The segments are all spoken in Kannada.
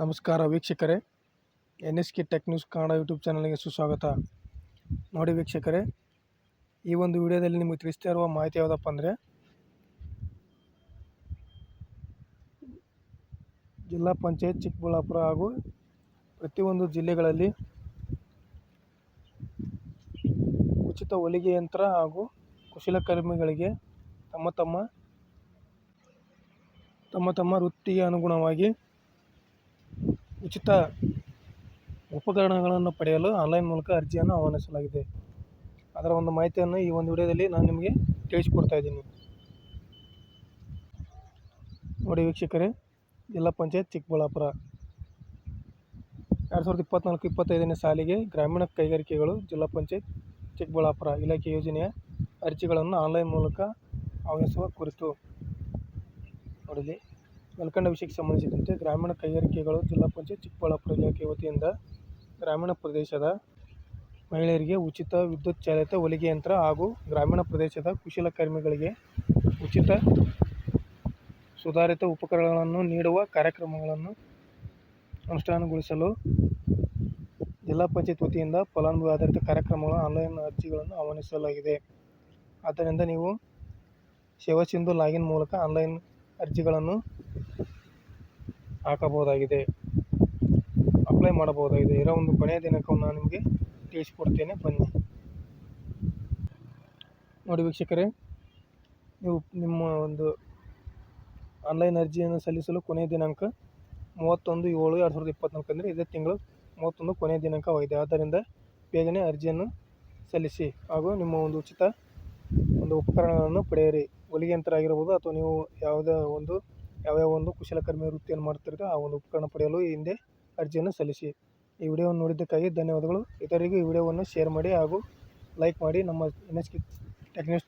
ನಮಸ್ಕಾರ ವೀಕ್ಷಕರೇ. N S K tech news Kannada YouTube ಚಾನಲ್ಗೆ ಸುಸ್ವಾಗತ. ನೋಡಿ ವೀಕ್ಷಕರೇ, ಈ ಒಂದು ವಿಡಿಯೋದಲ್ಲಿ ನಿಮಗೆ ತಿಳಿಸ್ತಾ ಇರುವ ಮಾಹಿತಿ ಯಾವುದಪ್ಪ ಅಂದರೆ, ಜಿಲ್ಲಾ ಪಂಚಾಯತ್ ಚಿಕ್ಕಬಳ್ಳಾಪುರ ಹಾಗೂ ಪ್ರತಿಯೊಂದು ಜಿಲ್ಲೆಗಳಲ್ಲಿ ಉಚಿತ ಹೊಲಿಗೆ ಯಂತ್ರ ಹಾಗೂ ಕುಶಲಕರ್ಮಿಗಳಿಗೆ ತಮ್ಮ ತಮ್ಮ ತಮ್ಮ ತಮ್ಮ ವೃತ್ತಿಗೆ ಅನುಗುಣವಾಗಿ ಉಚಿತ ಉಪಕರಣಗಳನ್ನು ಪಡೆಯಲು ಆನ್ಲೈನ್ ಮೂಲಕ ಅರ್ಜಿಯನ್ನು ಆಹ್ವಾನಿಸಲಾಗಿದೆ. ಅದರ ಒಂದು ಮಾಹಿತಿಯನ್ನು ಈ ಒಂದು ವಿಡಿಯೋದಲ್ಲಿ ನಾನು ನಿಮಗೆ ತಿಳಿಸಿಕೊಡ್ತಾ ಇದ್ದೀನಿ. ನೋಡಿ ವೀಕ್ಷಕರೇ, ಜಿಲ್ಲಾ ಪಂಚಾಯತ್ ಚಿಕ್ಕಬಳ್ಳಾಪುರ. ಎರಡು ಸಾವಿರದ ಇಪ್ಪತ್ತ್ನಾಲ್ಕು ಇಪ್ಪತ್ತೈದನೇ ಸಾಲಿಗೆ ಗ್ರಾಮೀಣ ಕೈಗಾರಿಕೆಗಳು ಜಿಲ್ಲಾ ಪಂಚಾಯತ್ ಚಿಕ್ಕಬಳ್ಳಾಪುರ ಇಲಾಖೆ ಯೋಜನೆಯ ಅರ್ಜಿಗಳನ್ನು ಆನ್ಲೈನ್ ಮೂಲಕ ಆಹ್ವಾನಿಸುವ ಕುರಿತು ನೋಡಿಲಿ ಮೇಲ್ಕಂಡ ವಿಷಯಕ್ಕೆ ಸಂಬಂಧಿಸಿದಂತೆ ಗ್ರಾಮೀಣ ಕೈಗಾರಿಕೆಗಳು ಜಿಲ್ಲಾ ಪಂಚಾಯತ್ ಚಿಕ್ಕಬಳ್ಳಾಪುರ ಇಲಾಖೆ ವತಿಯಿಂದ ಗ್ರಾಮೀಣ ಪ್ರದೇಶದ ಮಹಿಳೆಯರಿಗೆ ಉಚಿತ ವಿದ್ಯುತ್ ಚಾಲಿತ ಹೊಲಿಗೆ ಯಂತ್ರ ಹಾಗೂ ಗ್ರಾಮೀಣ ಪ್ರದೇಶದ ಕುಶಲಕರ್ಮಿಗಳಿಗೆ ಉಚಿತ ಸುಧಾರಿತ ಉಪಕರಣಗಳನ್ನು ನೀಡುವ ಕಾರ್ಯಕ್ರಮಗಳನ್ನು ಅನುಷ್ಠಾನಗೊಳಿಸಲು ಜಿಲ್ಲಾ ಪಂಚಾಯತ್ ವತಿಯಿಂದ ಫಲಾನುಭವಿ ಆಧಾರಿತ ಕಾರ್ಯಕ್ರಮಗಳ ಆನ್ಲೈನ್ ಅರ್ಜಿಗಳನ್ನು ಆಹ್ವಾನಿಸಲಾಗಿದೆ. ಆದ್ದರಿಂದ ನೀವು ಸೇವಾ ಸಿಂಧು ಲಾಗಿನ್ ಮೂಲಕ ಆನ್ಲೈನ್ ಅರ್ಜಿಗಳನ್ನು ಹಾಕಬಹುದಾಗಿದೆ. ಅಪ್ಲೈ ಮಾಡಬಹುದಾಗಿದೆ. ಇರೋ ಒಂದು ಕೊನೆಯ ದಿನಾಂಕವನ್ನು ನಾನು ನಿಮಗೆ ತಿಳಿಸ್ಕೊಡ್ತೇನೆ ಬನ್ನಿ. ನೋಡಿ ವೀಕ್ಷಕರೇ, ನೀವು ನಿಮ್ಮ ಒಂದು ಆನ್ಲೈನ್ ಅರ್ಜಿಯನ್ನು ಸಲ್ಲಿಸಲು ಕೊನೆಯ ದಿನಾಂಕ ಮೂವತ್ತೊಂದು ಏಳು ಎರಡು ಸಾವಿರದ ಇಪ್ಪತ್ತ್ನಾಲ್ಕು ಅಂದರೆ ಇದೇ ತಿಂಗಳು ಮೂವತ್ತೊಂದು ಕೊನೆಯ ದಿನಾಂಕವಾಗಿದೆ. ಆದ್ದರಿಂದ ಬೇಗನೆ ಅರ್ಜಿಯನ್ನು ಸಲ್ಲಿಸಿ ಹಾಗೂ ನಿಮ್ಮ ಒಂದು ಉಚಿತ ಒಂದು ಉಪಕರಣಗಳನ್ನು ಪಡೆಯಿರಿ. ಹೊಲಿಗೆ ಯಂತ್ರ ಆಗಿರ್ಬೋದು ಅಥವಾ ನೀವು ಯಾವುದೇ ಒಂದು ಯಾವ್ಯಾವ ಒಂದು ಕುಶಲಕರ್ಮಿ ವೃತ್ತಿಯನ್ನು ಮಾಡುತ್ತಿರುತ್ತೋ ಆ ಒಂದು ಉಪಕರಣ ಪಡೆಯಲು ಈ ಹಿಂದೆ ಅರ್ಜಿಯನ್ನು ಸಲ್ಲಿಸಿ. ಈ ವಿಡಿಯೋವನ್ನು ನೋಡಿದ್ದಕ್ಕಾಗಿ ಧನ್ಯವಾದಗಳು. ಇತರರಿಗೂ ಈ ವಿಡಿಯೋವನ್ನು ಶೇರ್ ಮಾಡಿ ಹಾಗೂ ಲೈಕ್ ಮಾಡಿ. ನಮ್ಮ N S K tech news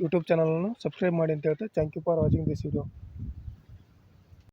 YouTube ಚಾನಲನ್ನು ಸಬ್ಸ್ಕ್ರೈಬ್ ಮಾಡಿ ಅಂತ ಹೇಳ್ತಾ thank you for watching this video.